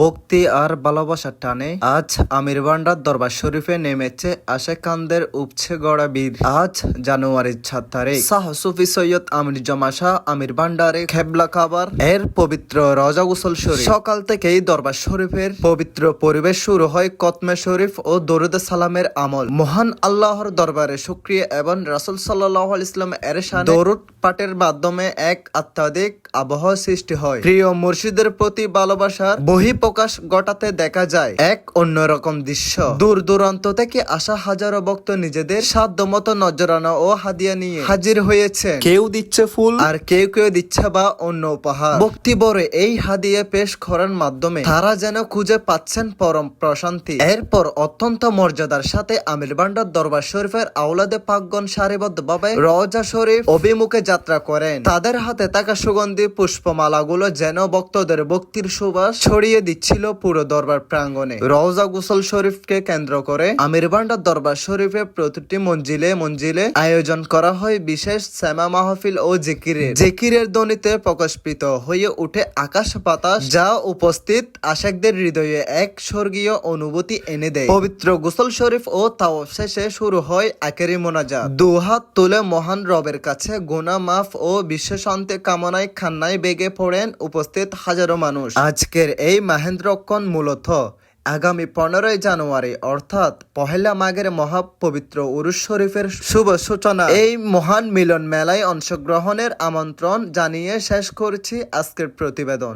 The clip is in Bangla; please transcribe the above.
ভক্তি আর ভালোবাসার টানে আজ আমির ভান্ডার দরবার শরীফে নেমেছে আশেকানদের উপছে গড়া বীর। আজ জানুয়ারির সাত তারিখ। শাহ সুফি সৈয়দ আমির জমা শাহ আমির ভান্ডারে খেবলা খাবার এর পবিত্র রজা গুসল শরীফ। সকাল থেকেই দরবার শরীফের পবিত্র পরিবেশ শুরু হয় কতমে শরীফ ও দরুদ সালামের আমল। মহান আল্লাহর দরবারে শুক্রিয়া এবং রাসুল সাল্লাহ ইসলাম এর দরুদ পাঠের মাধ্যমে এক আত্মাধিক আবহাওয়া সৃষ্টি হয়। প্রিয় মুর্শিদের প্রতি ভালোবাসার বহিঃপ্রকাশ ঘটাতে দেখা যায় এক অন্যরকম দৃশ্য। দূর দূরান্ত থেকে আসা হাজারো ভক্ত নিজেদের সাধ্য মতো নজরানা ও হাদিয়া নিয়ে হাজির হয়েছে কেউ দিচ্ছে ফুল। আর কেউ কেউ দিচ্ছে বা অন্য উপহার। ভক্তি বরে এই হাদিয়া পেশ করার মাধ্যমে তারা যেন খুঁজে পাচ্ছেন পরম প্রশান্তি। এরপর অত্যন্ত মর্যাদার সাথে আমির ভান্ডার দরবার শরীফের আওলাদে পাকগণ সারিবদ্ধভাবে রওজা শরীফ অভিমুখে যাত্রা করেন। তাদের হাতে থাকা সুগন্ধি পুষ্পমালাগুলো যেন ভক্তদের ভক্তির সুবাস ছড়িয়ে দিচ্ছিল পুরো দরবার প্রাঙ্গণে। রওজা গুসল শরীফকে কেন্দ্র করে আমির ভান্ডার দরবার শরীফে প্রতিটি মঞ্জিলে মঞ্জিলে আয়োজন করা হয় বিশেষ শ্যামা মাহফিল ও জিকিরের জিকিরের ধ্বনিতে প্রকাশিত হয়ে উঠে আকাশ বাতাস যা উপস্থিত আশেকদের হৃদয়ে এক স্বর্গীয় অনুভূতি এনে দেয়। পবিত্র গোসল শরীফ ও তাও শেষে শুরু হয় আকেরি মোনাজা দুহাত তুলে মহান রবের কাছে গুনা মাফ ও বিশ্ব শান্তি কামনায় খান্নায় বেগে পড়েন উপস্থিত হাজারো মানুষ। আজকের এই মাহেন্দ্রক্ষণ মূলত আগামী পনেরোই জানুয়ারি, অর্থাৎ পহেলা মাঘের মহাপবিত্র উরুস শরীফের শুভ সূচনা। এই মহান মিলন মেলায় অংশগ্রহণের আমন্ত্রণ জানিয়ে শেষ করছি আজকের প্রতিবেদন।